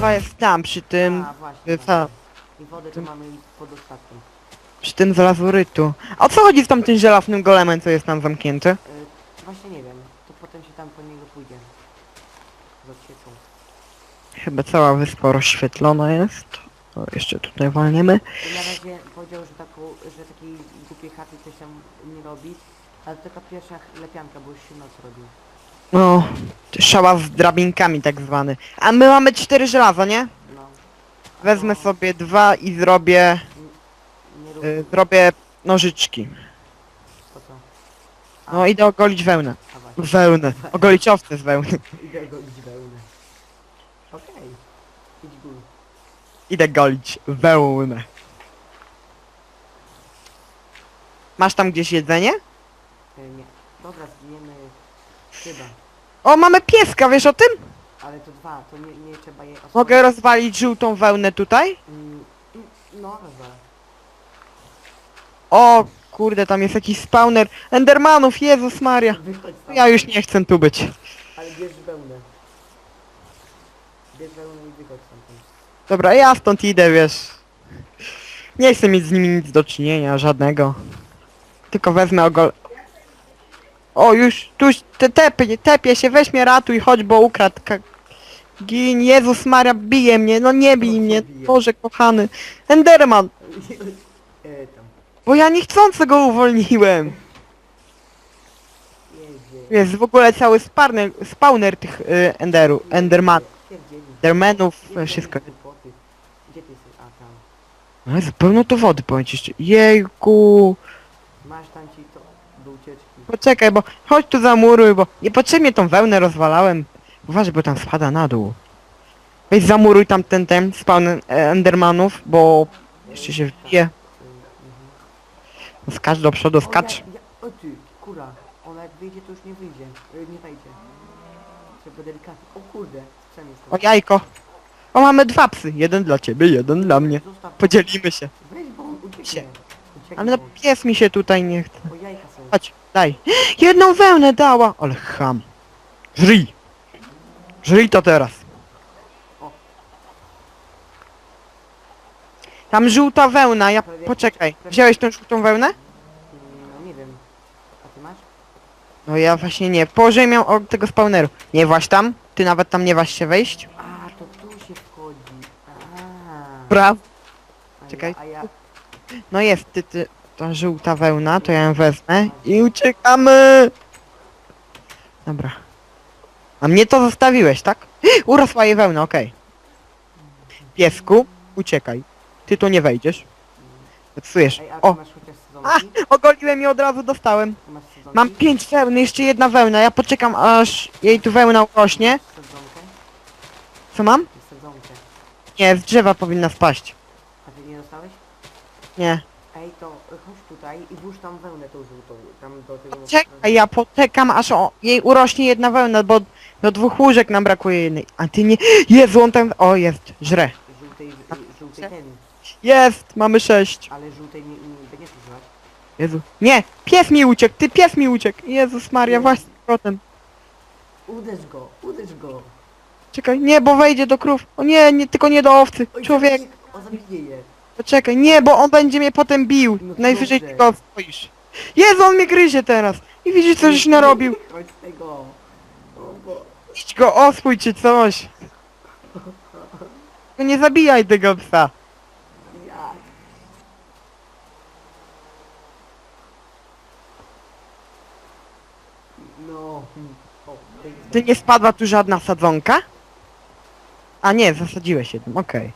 lawa jest tam, przy tym, A, właśnie. y, I wodę to mamy pod ostatkiem. przy tym z lazurytu. A o co chodzi z tamtym żelaznym golemem, co jest tam zamknięty? Y, właśnie nie wiem. To potem się tam po niego pójdzie. Zaświecą. Chyba cała wyspa rozświetlona jest. O, jeszcze tutaj walniemy. I na razie powiedział, że, taką, że takiej głupiej chaty coś tam nie robi. Ale to taka pierwsza lepianka, bo już się noc robi. No, szała z drabinkami tak zwany. A my mamy cztery żelaza, nie? No. A Wezmę sobie dwa i zrobię, Nie rób y, zrobię nożyczki. po co. No idę ogolić wełnę. A właśnie. Wełnę. Ogolić owce z wełny. Idę go iść wełnę. Okej. Idź gór. Idę golić wełnę. Masz tam gdzieś jedzenie? Y, nie. Dobra, zjemy chyba. O, mamy pieska, wiesz o tym? Ale to dwa, to nie, nie trzeba je oswoić. Mogę rozwalić żółtą wełnę tutaj? Mm, mm, No, rozwal. O, kurde, tam jest jakiś spawner Endermanów, Jezus Maria. Wychodź tam. Ja już nie chcę tu być. Ale bierz wełnę. Bierz wełnę i wychodź stamtąd. Dobra, ja stąd idę, wiesz. Nie chcę mieć z nimi nic do czynienia, żadnego. Tylko wezmę ogol... O, już, tuś, te tepie, tepie się, weź mnie ratuj, chodź, bo ukradł. Ka... Gin, Jezus Maria, bije mnie, no nie bij mnie, bije? Boże kochany. Enderman, e, tam. bo ja niechcący go uwolniłem. Jedzie. Jest w ogóle cały spawner, spawner tych y, enderu, enderman, Pierdzieli. endermanów, wszystko. głupoty. Gdzie ty jesteś? A tam. No jest pełno tu wody, powiem ci jeszcze. Jejku. Masz tam ci to do ucieczki. Poczekaj, bo chodź tu zamuruj, bo niepotrzebnie tą wełnę rozwalałem. Uważaj, bo tam spada na dół. Weź zamuruj tam ten, ten spawn e, endermanów, bo jeszcze się wbije. Skacz do przodu, O, skacz. ja, ja, o ty, kura. Ona jak wyjdzie to już nie wyjdzie. Y, nie wejdzie. Trzeba delikatnie. O kurde, jest O jajko. O, mamy dwa psy. Jeden dla ciebie, jeden dla mnie. Zostaw. Podzielimy się. Weź, bo on ucieknie. Się. Ucieknie Ale no pies mi się tutaj nie chce. O jajka są. Chodź, daj. Jedną wełnę dała! Ale ham. Żryj. Żryj to teraz. Tam żółta wełna, ja... Poczekaj. Wziąłeś tą żółtą wełnę? No nie wiem. A ty masz? No ja właśnie nie. Położę ją od tego spawneru. Nie właś tam. Ty nawet tam nie waż się wejść. A, to tu się wchodzi. A. Praw. A czekaj. Ja, a ja... No jest, ty, ty. Ta żółta wełna, to ja ją wezmę i uciekamy. Dobra. A mnie to zostawiłeś, tak? Urosła jej wełna, okej. Piesku, uciekaj. Ty tu nie wejdziesz. Zepsujesz. Ej, a ty O, masz chociaż a, sezonki? ogoliłem i od razu dostałem. Ty masz sezonki? Mam pięć wełny, jeszcze jedna wełna. Ja poczekam aż jej tu wełna urośnie. Masz Sezonkę? Co mam? Sezonkę. Nie, z drzewa powinna spaść. A ty nie dostałeś? Nie. Ej, to tutaj i włóż tam wełnę tą żółtą. Tam do tego... Czekaj, ja poczekam aż o, jej urośnie jedna wełna, bo do dwóch łóżek nam brakuje jednej. A ty nie... Jezu, on tam... O, jest, żre. Żółtej, żółtej ten. Jest, mamy sześć. Ale żółtej nie, nie, nie używać. Jezu. Nie, pies mi uciekł, ty pies mi uciekł. Jezus Maria, właśnie z powrotem. Uderz go, uderz go. Czekaj, nie, bo wejdzie do krów. O nie, nie, tylko nie do owcy. Człowiek, zabije- zabije je. Poczekaj, nie, bo on będzie mnie potem bił. No Najwyżej dobrze. ty go stoisz. Jezu, on mnie gryzie teraz. I widzisz, co żeś narobił. Chodź z tego. O, bo... Idź go osłuj czy coś. No nie zabijaj tego psa. Jak? No. O, Ty nie spadła tu żadna sadzonka? A nie, zasadziłeś jedną, okej.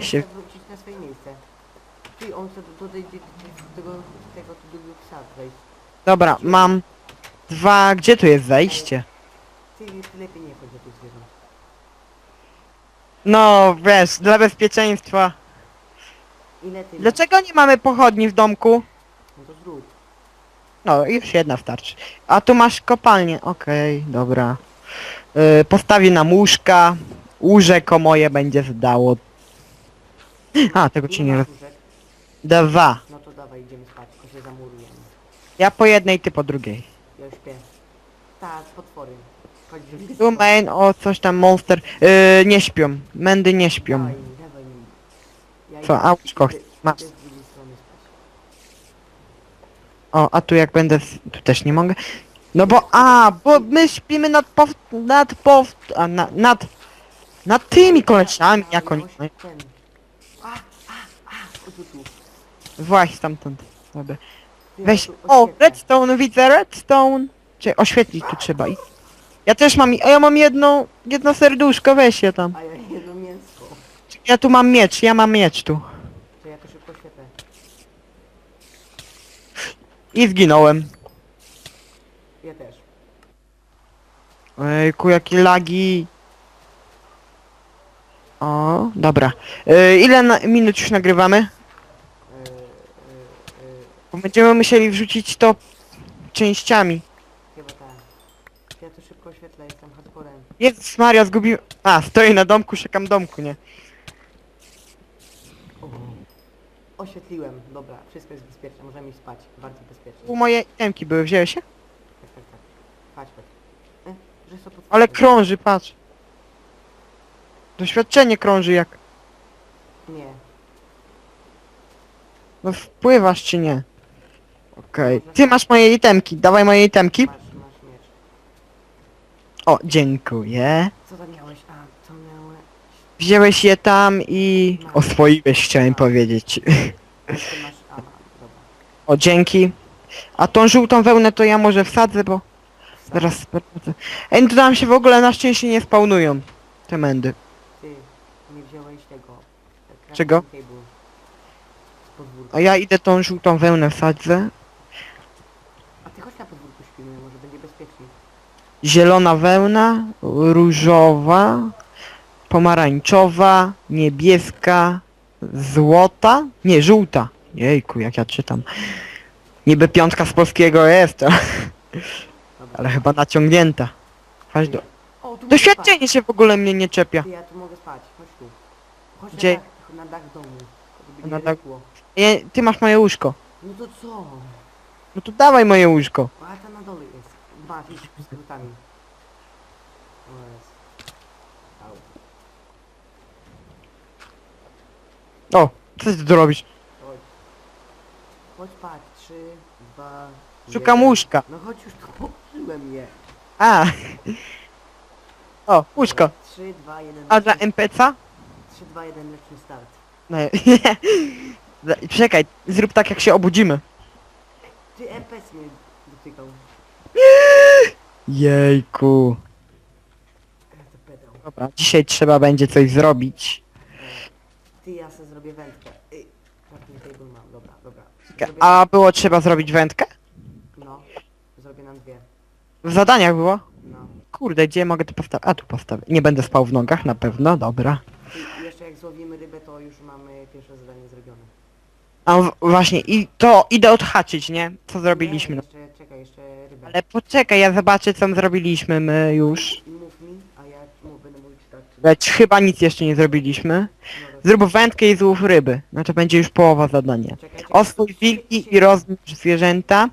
Się- wrócić na swoje miejsce. Ty, on chce do, do, tej- do, do tego, tego, tego psa wejść. Dobra, mam dwa... Gdzie tu jest zejście? Ty, ty lepiej nie chodź do tych zwierząt. No, wiesz, dla bezpieczeństwa. Ile ty Dlaczego nie mamy pochodni w domku? No to zrób. No, już jedna starczy. A tu masz kopalnię. Okej, dobra. Yy, postawię nam łóżka. Łóżeko moje będzie zdało. A, tego ci nie... Dwa. No to dawaj, idziemy spać, tylko się zamurujemy. Ja po jednej, ty po drugiej. Ja już śpię. Tak, z potworem. Chodź, żeby Tu main, o coś tam, monster. Yy, nie śpią. Mędy nie śpią. Dawaj, dawaj mi. Ja Co, idę- a łóżko idę- masz. idę z drugiej strony spać. O, a tu jak będę... Tu też nie mogę. No bo, a, bo my śpimy nad pow... nad pow... a, na, nad... nad tymi kolesiami, Dawaj, jak oni... ten. A, a, a, o, tu, tu. Właśnie stamtąd. Dobra. Weź, o, redstone, widzę redstone. Czy oświetlić tu trzeba i... Ja też mam, a ja mam jedno, jedno serduszko, weź je tam. A ja jedno mięsko. Ja tu mam miecz, ja mam miecz tu. Czy ja to szybko oświetlę. I zginąłem. Ja też. Ejku, jakie lagi. O, dobra. E, ile na, minut już nagrywamy? Bo będziemy musieli wrzucić to częściami. chyba tak. Ja to szybko oświetlę, jestem hardcorem. Jezus Maria, zgubił... A, stoję na domku, szukam domku, nie? O. Oświetliłem, dobra, wszystko jest bezpieczne, możemy iść spać, bardzo bezpiecznie. Tu moje itemki były, wziąłeś się? Tak, tak, tak. Chodź, chodź. E, że są pod Ale krąży, patrz. Doświadczenie krąży jak... Nie. No wpływasz czy nie? Okej. Ty masz moje itemki, dawaj moje itemki. Masz, masz miecz. O, dziękuję. Co tam miałeś? A, miałeś? Wziąłeś je tam i... Oswoiłeś, chciałem powiedzieć. A, ty masz... A, mam, dobra. O, dzięki. A tą żółtą wełnę to ja może wsadzę, bo zaraz sprawdzę. Ej, no to tam się w ogóle na szczęście nie spawnują. Te mędy. Ty, nie wziąłeś tego. e, Czego? crafting table Z podwórka. A ja idę tą żółtą wełnę wsadzę. A ty chodź na podwórku śpimy, może będzie bezpieczniej. Zielona wełna, różowa, pomarańczowa, niebieska, złota, nie, żółta. Jejku, jak ja czytam. Niby piątka z polskiego jest, Dobra. ale chyba naciągnięta. Chodź do... O, tu mogę Doświadczenie się w ogóle mnie nie czepia. Ty, ja tu mogę spać, chodź tu. Chodź Gdzie? na dach, na dach domu. Żeby Na nie dach-. Nie, ty masz moje łóżko. No to co? No to dawaj moje łóżko. Tam na dole jest. Z skrótami. O jest. Au. O, co ty tu robisz? Chodź. Chodź spać. Trzy, dwa, Szukam jeden. łóżka. No chodź już, tu położyłem je. A. O, łóżko. Trzy, dwa, jeden. A dla NPC? Trzy, dwa, jeden, lepszy start. No, Czekaj, zrób tak jak się obudzimy. Ty MPS mnie dotykał. Jejku. Dobra, dzisiaj trzeba będzie coś zrobić. Ty, ja sobie zrobię wędkę. Ej, crafting table mam, dobra, dobra. Zrobię- A było trzeba zrobić wędkę? No, zrobię nam dwie. W zadaniach było? No. Kurde, gdzie mogę to postawić? A tu postawię. Nie będę spał w nogach, na pewno, dobra. I jeszcze jak złowimy rybę, to już mamy pierwsze zadanie zrobione. A w- właśnie, i to idę odhaczyć, nie? Co zrobiliśmy. Nie, jeszcze, czekaj, jeszcze rybę. Ale poczekaj, ja zobaczę co zrobiliśmy my już. Mów mi, a ja mu będę mówić tak, czy Lecz chyba nic jeszcze nie zrobiliśmy. no, Zrób wędkę i złów ryby. No to będzie już połowa zadania. Czekaj, czekaj. Oswój wilki i rozmnóż zwierzęta.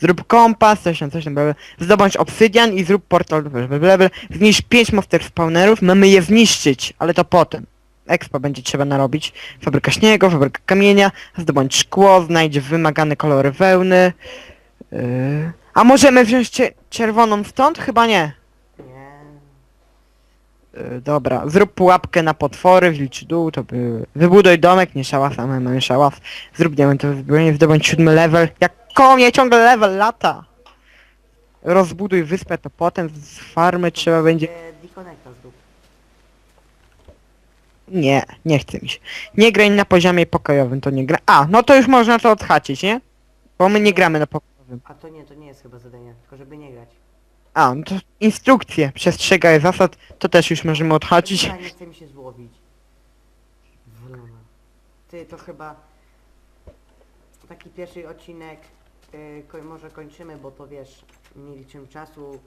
Zrób kompas, coś tam, coś tam, bla, bla. Zdobądź obsydian i zrób portal, bla, bla, bla, bla. Zniszcz 5 monster spawnerów, mamy je zniszczyć, ale to potem. Expa będzie trzeba narobić. Fabryka śniegu, fabryka kamienia, zdobądź szkło, znajdź wymagane kolory wełny. Yy. A możemy wziąć cie czerwoną stąd? Chyba nie. Nie. Yy, dobra, zrób pułapkę na potwory, wilczy dół, to by... Wybuduj domek, nie szałas, a my mamy szałas. Zrób diamentowe zbrojenie, zdobądź siódmy level. Jak konie ciągle level lata! Rozbuduj wyspę, to potem z farmy trzeba będzie... E, Disconnecta zrób. Nie, nie chce mi się. Nie graj na poziomie pokojowym, to nie gra... A, no to już można to odhaczyć, nie? Bo my nie gramy na pokojowym. A to nie, to nie jest chyba zadanie, tylko żeby nie grać. A, no to instrukcje, przestrzegaj zasad, to też już możemy odhaczyć. Ja nie chce mi się złowić. Wlona. Ty, to chyba taki pierwszy odcinek y, koń, może kończymy, bo to wiesz, nie liczymy czasu,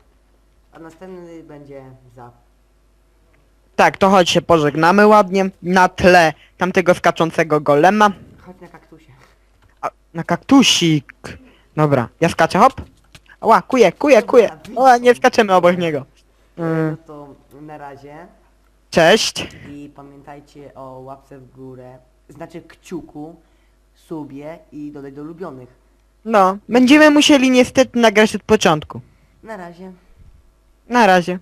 a następny będzie za. Tak, to chodź się pożegnamy ładnie na tle tamtego skaczącego golema. Chodź na kaktusie. A, na kaktusik. Dobra, ja skaczę, hop. Ła, kuje, kuje, kuje. O, nie skaczemy obok niego. No Mm, to na razie. Cześć. I pamiętajcie o łapce w górę, znaczy kciuku, subie i dodaj do ulubionych. No, będziemy musieli niestety nagrać od początku. Na razie. Na razie.